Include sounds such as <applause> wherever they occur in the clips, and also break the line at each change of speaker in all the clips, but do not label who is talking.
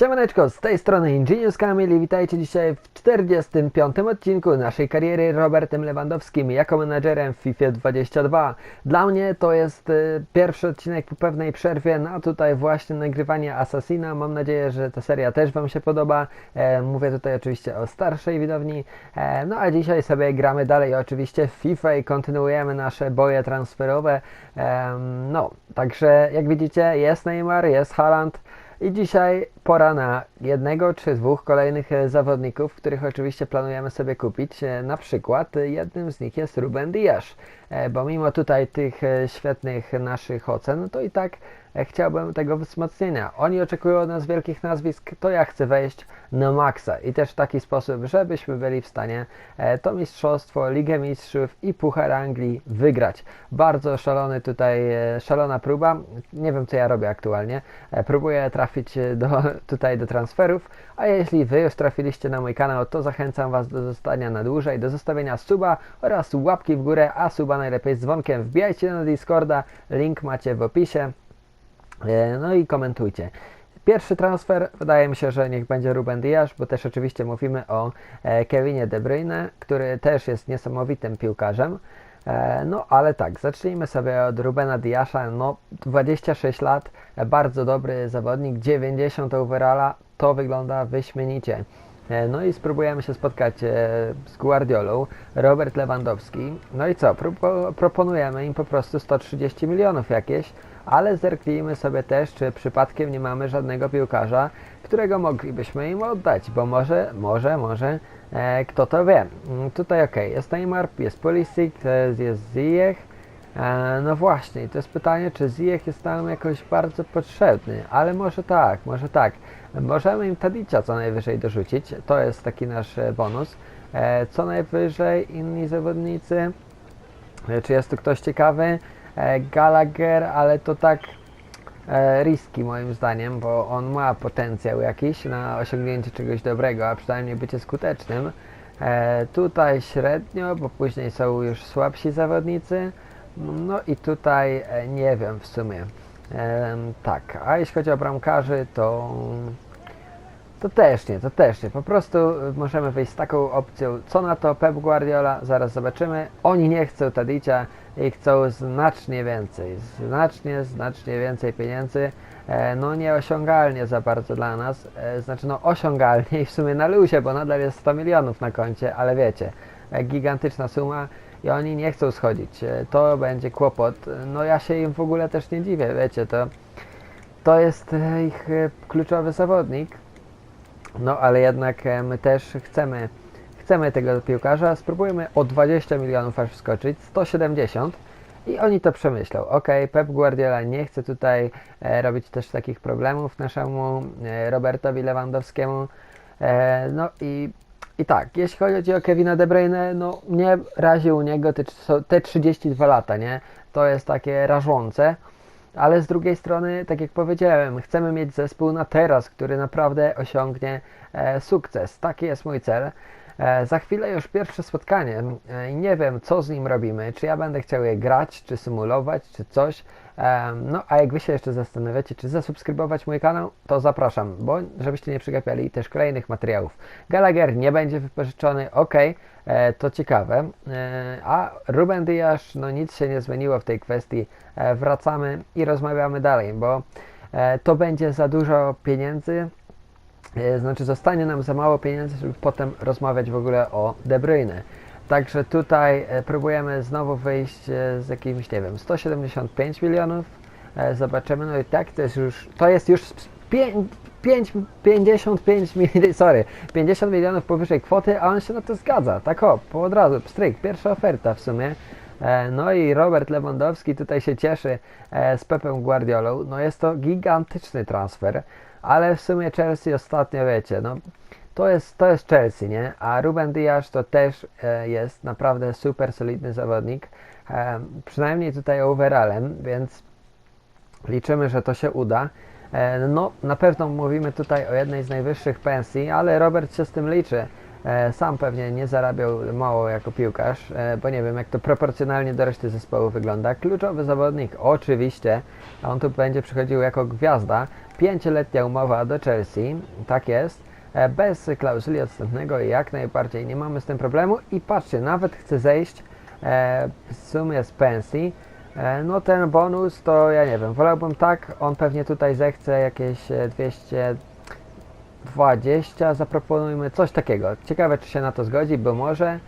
Siemaneczko, z tej strony Ingenius Kamil i witajcie dzisiaj w 45. odcinku naszej kariery Robertem Lewandowskim jako menadżerem w FIFA 22. Dla mnie to jest y, pierwszy odcinek po pewnej przerwie na tutaj właśnie nagrywanie Assassina. Mam nadzieję, że ta seria też Wam się podoba. E, mówię tutaj oczywiście o starszej widowni. E, no a dzisiaj sobie gramy dalej oczywiście w FIFA i kontynuujemy nasze boje transferowe. E, no, także jak widzicie jest Neymar, jest Haaland. I dzisiaj pora na jednego czy dwóch kolejnych e, zawodników, których oczywiście planujemy sobie kupić. E, Na przykład e, jednym z nich jest Ruben Dias, bo mimo tutaj tych e, świetnych naszych ocen, no to i tak e, chciałbym tego wzmocnienia. Oni oczekują od nas wielkich nazwisk, to ja chcę wejść na maksa i też w taki sposób, żebyśmy byli w stanie e, to mistrzostwo, Ligę Mistrzów i Puchar Anglii wygrać. Bardzo szalony tutaj, e, szalona próba. Nie wiem co ja robię aktualnie. E, Próbuję trafić e, do, <laughs> tutaj do transferów, a jeśli Wy już trafiliście na mój kanał, to zachęcam Was do zostania na dłużej, do zostawienia suba oraz łapki w górę, a suba najlepiej z dzwonkiem. Wbijajcie na Discorda, link macie w opisie. E, No i komentujcie. Pierwszy transfer wydaje mi się, że niech będzie Ruben Dias, bo też oczywiście mówimy o e, Kevinie De Bruyne, który też jest niesamowitym piłkarzem. E, No ale tak, zacznijmy sobie od Rubena Diasza. No 26 lat, bardzo dobry zawodnik, 90 overalla, to wygląda wyśmienicie. E, No i spróbujemy się spotkać e, z Guardiolą, Robert Lewandowski. No i co? Propo- proponujemy im po prostu 130 milionów jakieś, ale zerknijmy sobie też, czy przypadkiem nie mamy żadnego piłkarza, którego moglibyśmy im oddać, bo może, może, może, e, kto to wie. Mm, Tutaj ok, jest Neymar, jest Pulisic, e, jest Ziyech. E, no właśnie, to jest pytanie, czy Ziyech jest nam jakoś bardzo potrzebny, ale może tak, może tak. Możemy im Tadicia co najwyżej dorzucić, to jest taki nasz e, bonus. E, co najwyżej inni zawodnicy, czy jest tu ktoś ciekawy? Gallagher, ale to tak riski moim zdaniem, bo on ma potencjał jakiś na osiągnięcie czegoś dobrego, a przynajmniej bycie skutecznym. Tutaj średnio, bo później są już słabsi zawodnicy. No i tutaj e, nie wiem w sumie. Em, tak, a jeśli chodzi o bramkarzy, to to też nie, to też nie. Po prostu y, możemy wyjść z taką opcją. Co na to Pep Guardiola? Zaraz zobaczymy. Oni nie chcą Tadicia i chcą znacznie więcej. Znacznie, znacznie więcej pieniędzy. E, no nieosiągalnie za bardzo dla nas. E, znaczy no osiągalnie i w sumie na luzie, bo nadal jest 100 milionów na koncie, ale wiecie, e, gigantyczna suma i oni nie chcą schodzić. E, to będzie kłopot. No ja się im w ogóle też nie dziwię, wiecie, to, to jest e, ich e, kluczowy zawodnik. No ale jednak e, my też chcemy, chcemy tego piłkarza. Spróbujemy o 20 milionów aż wskoczyć, 170 i oni to przemyślą. Ok, Pep Guardiola nie chce tutaj e, robić też takich problemów naszemu e, Robertowi Lewandowskiemu. E, no i, i tak, jeśli chodzi o Kevina De Bruyne, no nie razi u niego te, te 32 lata, nie? To jest takie rażące. Ale z drugiej strony, tak jak powiedziałem, chcemy mieć zespół na teraz, który naprawdę osiągnie e, sukces. Taki jest mój cel. E, za chwilę już pierwsze spotkanie e, i nie wiem, co z nim robimy. Czy ja będę chciał je grać, czy symulować, czy coś. E, no, a jak wy się jeszcze zastanawiacie, czy zasubskrybować mój kanał, to zapraszam, bo żebyście nie przegapiali też kolejnych materiałów. Gallagher nie będzie wypożyczony, ok, to ciekawe. A Ruben Dias, no nic się nie zmieniło w tej kwestii. Wracamy i rozmawiamy dalej, bo to będzie za dużo pieniędzy. E, Znaczy zostanie nam za mało pieniędzy, żeby potem rozmawiać w ogóle o De Bruyne. Także tutaj e, próbujemy znowu wyjść e, z jakimś, nie wiem, 175 milionów. Zobaczymy, no i tak to jest już, to jest już 5, 5, 55 milionów, sorry, 50 milionów powyżej kwoty, a on się na to zgadza. Tak o, po od razu, pstryk, pierwsza oferta w sumie. No i Robert Lewandowski tutaj się cieszy z Pepem Guardiolą. No jest to gigantyczny transfer, ale w sumie Chelsea ostatnio wiecie, no to jest, to jest Chelsea, nie? A Ruben Dias to też e, jest naprawdę super solidny zawodnik, e, przynajmniej tutaj overallem, więc liczymy, że to się uda. E, No, na pewno mówimy tutaj o jednej z najwyższych pensji, ale Robert się z tym liczy. E, Sam pewnie nie zarabiał mało jako piłkarz, e, bo nie wiem jak to proporcjonalnie do reszty zespołu wygląda. Kluczowy zawodnik, oczywiście, a on tu będzie przychodził jako gwiazda. Pięcioletnia umowa do Chelsea, tak jest, e, bez klauzuli odstępnego i jak najbardziej nie mamy z tym problemu. I patrzcie, nawet chce zejść w sumie z pensji. No ten bonus to ja nie wiem, wolałbym tak, on pewnie tutaj zechce jakieś e, 200 20 zaproponujmy coś takiego. Ciekawe czy się na to zgodzi, bo może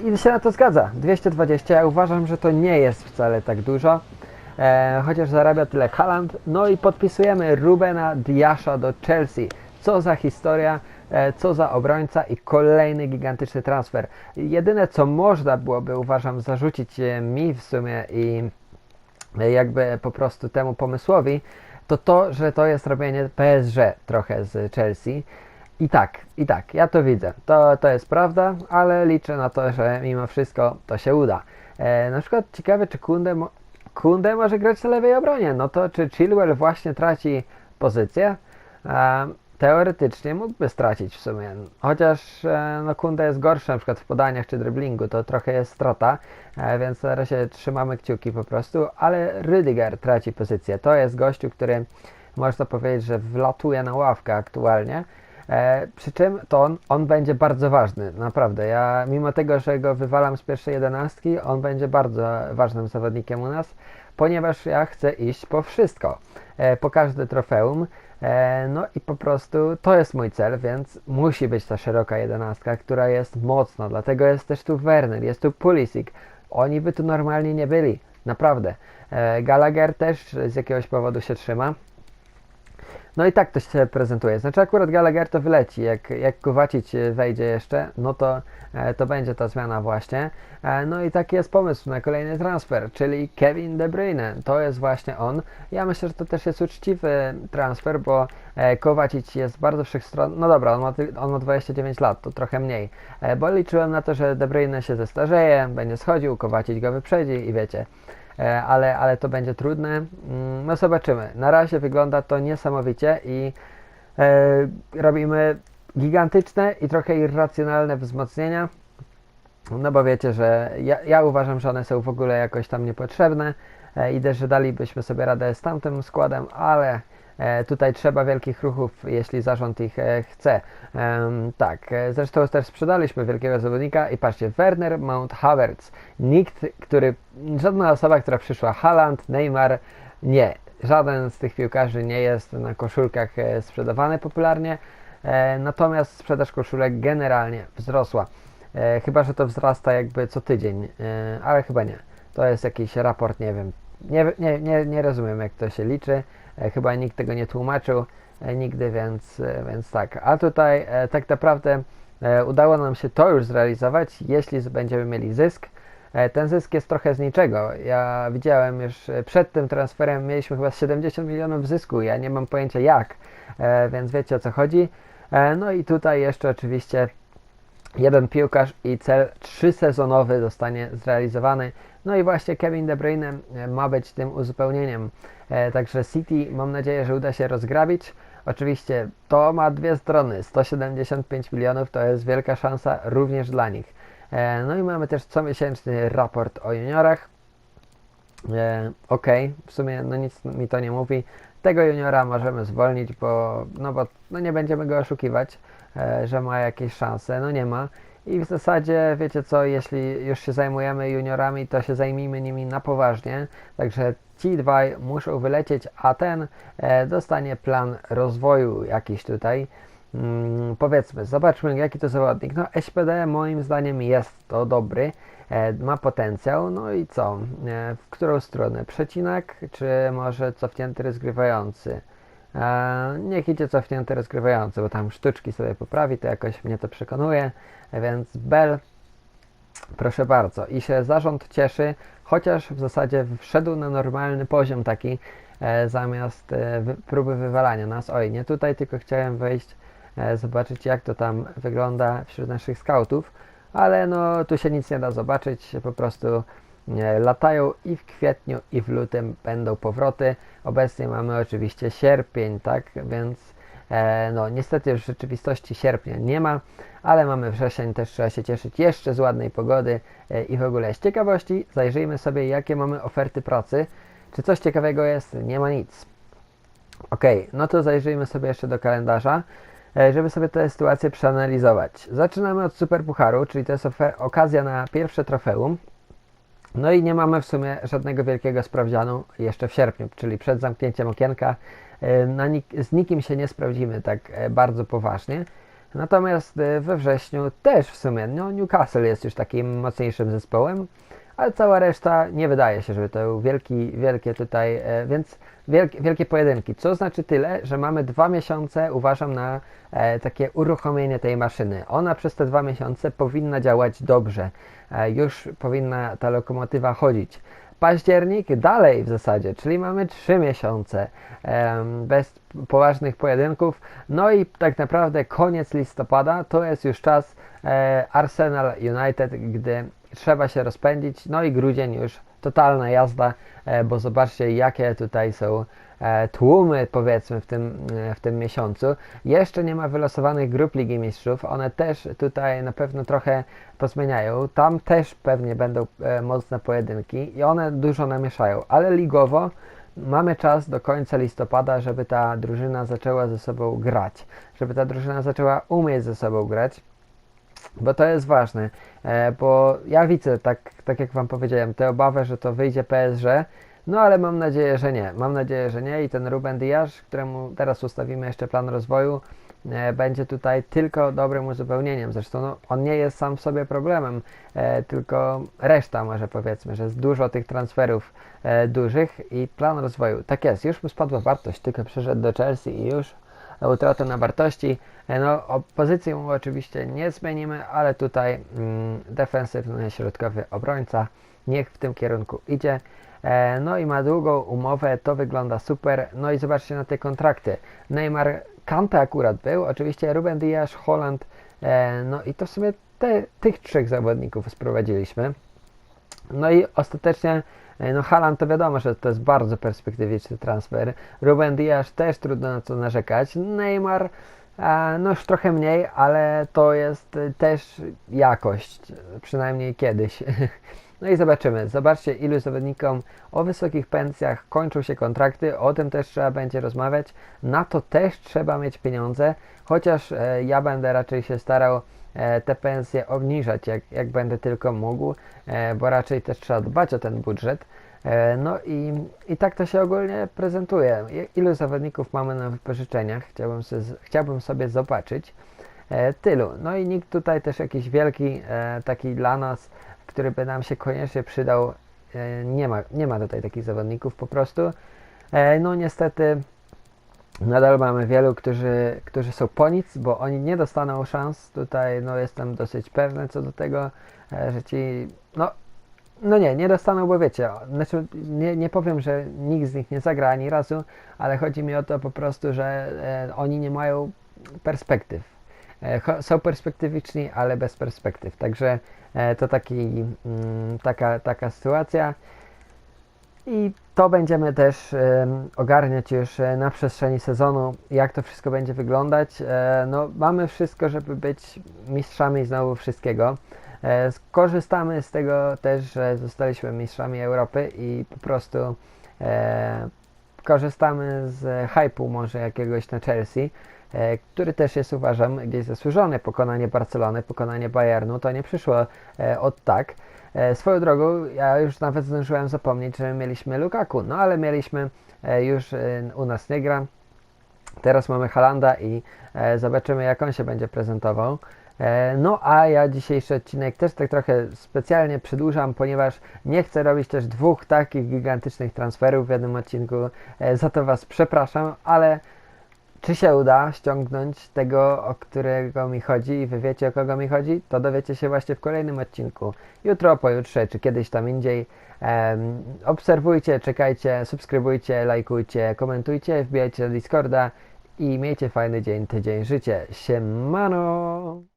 i się na to zgadza. 220, ja uważam, że to nie jest wcale tak dużo. E, chociaż zarabia tyle Haaland. No i podpisujemy Rubena Diasza do Chelsea. Co za historia, e, co za obrońca i kolejny gigantyczny transfer. Jedyne co można byłoby uważam zarzucić e, mi w sumie i e, jakby po prostu temu pomysłowi, to to, że to jest robienie PSG trochę z Chelsea. I tak, i tak, ja to widzę. To, to jest prawda, ale liczę na to, że mimo wszystko to się uda. E, na przykład ciekawe, czy Kunde, mo- Kunde może grać na lewej obronie. No to czy Chilwell właśnie traci pozycję? E, teoretycznie mógłby stracić w sumie. Chociaż e, no Kunde jest gorszy na przykład w podaniach czy driblingu, to trochę jest strata, e, więc na razie trzymamy kciuki po prostu, ale Rydiger traci pozycję. To jest gościu, który można powiedzieć, że wlatuje na ławkę aktualnie. E, przy czym to on, on będzie bardzo ważny, naprawdę. Ja mimo tego, że go wywalam z pierwszej jedenastki, on będzie bardzo ważnym zawodnikiem u nas, ponieważ ja chcę iść po wszystko, e, po każde trofeum. E, no i po prostu to jest mój cel, więc musi być ta szeroka jedenastka, która jest mocna. Dlatego jest też tu Werner, jest tu Pulisic. Oni by tu normalnie nie byli, naprawdę. E, Gallagher też z jakiegoś powodu się trzyma. No i tak to się prezentuje. Znaczy akurat Gallagher to wyleci. Jak, jak Kowacic wejdzie jeszcze, no to, e, to będzie ta zmiana właśnie. E, no i taki jest pomysł na kolejny transfer, czyli Kevin De Bruyne. To jest właśnie on. Ja myślę, że to też jest uczciwy transfer, bo e, Kowacic jest bardzo wszechstronny. No dobra, on ma, on ma 29 lat, to trochę mniej. E, bo liczyłem na to, że De Bruyne się zestarzeje, będzie schodził, Kowacic go wyprzedzi i wiecie e, ale, ale to będzie trudne. Mm, No zobaczymy. Na razie wygląda to niesamowicie i e, robimy gigantyczne i trochę irracjonalne wzmocnienia. No bo wiecie, że ja, ja uważam, że one są w ogóle jakoś tam niepotrzebne. E, idę, że dalibyśmy sobie radę z tamtym składem, ale e, tutaj trzeba wielkich ruchów, jeśli zarząd ich e, chce. Tak, e, zresztą też sprzedaliśmy wielkiego zawodnika i patrzcie, Werner Mount Havertz. Nikt, który, żadna osoba, która przyszła, Haaland, Neymar, nie. Żaden z tych piłkarzy nie jest na koszulkach e, sprzedawany popularnie, e, natomiast sprzedaż koszulek generalnie wzrosła. E, chyba, że to wzrasta jakby co tydzień, e, ale chyba nie. To jest jakiś raport, nie wiem. Nie, nie, nie, nie rozumiem, jak to się liczy. E, chyba nikt tego nie tłumaczył e, nigdy, więc, e, więc tak. A tutaj tak naprawdę udało nam się to już zrealizować, jeśli będziemy mieli zysk. Ten zysk jest trochę z niczego. Ja widziałem już przed tym transferem mieliśmy chyba 70 milionów zysku. Ja nie mam pojęcia jak, więc wiecie o co chodzi. No i tutaj jeszcze oczywiście jeden piłkarz i cel trzysezonowy zostanie zrealizowany. No i właśnie Kevin De Bruyne e, ma być tym uzupełnieniem. E, Także City mam nadzieję, że uda się rozgrabić. Oczywiście to ma dwie strony. 175 milionów to jest wielka szansa również dla nich. E, No i mamy też comiesięczny raport o juniorach. Okej, w sumie no nic mi to nie mówi. Tego juniora możemy zwolnić, bo, no bo no nie będziemy go oszukiwać, że ma jakieś szanse. No nie ma. I w zasadzie, wiecie co, jeśli już się zajmujemy juniorami, to się zajmijmy nimi na poważnie. Także ci dwaj muszą wylecieć, a ten e, dostanie plan rozwoju jakiś tutaj. Mm, powiedzmy, zobaczmy jaki to zawodnik. No SPD moim zdaniem jest to dobry, e, ma potencjał, no i co? E, w którą stronę? Przecinak, czy może cofnięty rozgrywający? Niech idzie cofnięty rozgrywający, bo tam sztuczki sobie poprawi, to jakoś mnie to przekonuje, więc Bell Proszę bardzo. I się zarząd cieszy, chociaż w zasadzie wszedł na normalny poziom taki, e, zamiast e, próby wywalania nas. Oj, nie tutaj, tylko chciałem wejść, e, zobaczyć jak to tam wygląda wśród naszych skautów, ale no tu się nic nie da zobaczyć, po prostu latają i w kwietniu i w lutym będą powroty. Obecnie mamy oczywiście sierpień, tak, więc E, no niestety w rzeczywistości sierpnia nie ma, ale mamy wrzesień, też trzeba się cieszyć jeszcze z ładnej pogody e, i w ogóle z ciekawości zajrzyjmy sobie jakie mamy oferty pracy. Czy coś ciekawego jest? Nie ma nic. Ok, no to zajrzyjmy sobie jeszcze do kalendarza, e, żeby sobie tę sytuację przeanalizować. Zaczynamy od Superpucharu, czyli to jest okazja na pierwsze trofeum. No i nie mamy w sumie żadnego wielkiego sprawdzianu jeszcze w sierpniu, czyli przed zamknięciem okienka e, nik z nikim się nie sprawdzimy tak e, bardzo poważnie. Natomiast we wrześniu też w sumie, no Newcastle jest już takim mocniejszym zespołem, ale cała reszta nie wydaje się, żeby to był wielki, wielkie tutaj, e, więc wielkie, wielkie pojedynki. Co znaczy tyle, że mamy dwa miesiące, uważam, na e, takie uruchomienie tej maszyny. Ona przez te dwa miesiące powinna działać dobrze. E, już powinna ta lokomotywa chodzić. Październik dalej w zasadzie, czyli mamy trzy miesiące bez poważnych pojedynków. No i tak naprawdę koniec listopada to jest już czas Arsenal United, gdy trzeba się rozpędzić. No i grudzień już totalna jazda, e, bo zobaczcie jakie tutaj są e, tłumy powiedzmy w tym, e, w tym miesiącu. Jeszcze nie ma wylosowanych grup Ligi Mistrzów, one też tutaj na pewno trochę pozmieniają. Tam też pewnie będą mocne pojedynki i one dużo namieszają, ale ligowo mamy czas do końca listopada, żeby ta drużyna zaczęła ze sobą grać, żeby ta drużyna zaczęła umieć ze sobą grać bo to jest ważne, e, bo ja widzę, tak, tak jak Wam powiedziałem, tę obawę, że to wyjdzie PSG, no ale mam nadzieję, że nie. Mam nadzieję, że nie i ten Ruben Diaz, któremu teraz ustawimy jeszcze plan rozwoju, e, będzie tutaj tylko dobrym uzupełnieniem. Zresztą no, on nie jest sam w sobie problemem, e, tylko reszta może powiedzmy, że jest dużo tych transferów dużych i plan rozwoju. Tak jest, już mu spadła wartość, tylko przeszedł do Chelsea i już utratę na wartości. E, no, pozycję mu oczywiście nie zmienimy, ale tutaj mm, defensywny środkowy obrońca niech w tym kierunku idzie. E, no i ma długą umowę, to wygląda super. No i zobaczcie na te kontrakty. Neymar, Kante akurat był, oczywiście Ruben Diaz, Holland, e, no i to w sumie te, tych trzech zawodników sprowadziliśmy. No i ostatecznie no Halan to wiadomo, że to jest bardzo perspektywiczny transfer. Ruben Diaz też trudno na co narzekać. Neymar e, no już trochę mniej, ale to jest też jakość, przynajmniej kiedyś. <laughs> No i zobaczymy. Zobaczcie, ilu zawodnikom o wysokich pensjach kończą się kontrakty. O tym też trzeba będzie rozmawiać. Na to też trzeba mieć pieniądze, chociaż e, ja będę raczej się starał E, te pensje obniżać, jak, jak będę tylko mógł, e, bo raczej też trzeba dbać o ten budżet. E, no i, i tak to się ogólnie prezentuje. Ilu zawodników mamy na wypożyczeniach? Chciałbym sobie, chciałbym sobie zobaczyć. Tylu. No i nikt tutaj też jakiś wielki, taki dla nas, który by nam się koniecznie przydał, nie ma, nie ma tutaj takich zawodników po prostu. No niestety nadal mamy wielu, którzy, którzy są po nic, bo oni nie dostaną szans. Tutaj no, jestem dosyć pewny co do tego, e, że ci, no, no nie, nie dostaną, bo wiecie, znaczy nie, nie powiem, że nikt z nich nie zagra ani razu, ale chodzi mi o to po prostu, że e, oni nie mają perspektyw. E, są perspektywiczni, ale bez perspektyw. Także e, to taki, mm, taka, taka sytuacja. I to będziemy też ogarniać już e, na przestrzeni sezonu, jak to wszystko będzie wyglądać. E, no, mamy wszystko, żeby być mistrzami znowu wszystkiego. E, skorzystamy z tego też, że zostaliśmy mistrzami Europy i po prostu korzystamy z hypu może jakiegoś na Chelsea, który też jest uważam gdzieś zasłużony. Pokonanie Barcelony, pokonanie Bayernu to nie przyszło od tak. E, swoją drogą, ja już nawet zdążyłem zapomnieć, że mieliśmy Lukaku, no ale mieliśmy, e, już e, u nas nie gra. Teraz mamy Halanda i zobaczymy jak on się będzie prezentował. No a ja dzisiejszy odcinek też tak trochę specjalnie przedłużam, ponieważ nie chcę robić też dwóch takich gigantycznych transferów w jednym odcinku. Za to Was przepraszam, ale czy się uda ściągnąć tego, o którego mi chodzi i wy wiecie, o kogo mi chodzi, to dowiecie się właśnie w kolejnym odcinku. Jutro, pojutrze, czy kiedyś tam indziej. Um, obserwujcie, czekajcie, subskrybujcie, lajkujcie, komentujcie, wbijajcie do Discorda i miejcie fajny dzień, tydzień, życie. Siemano!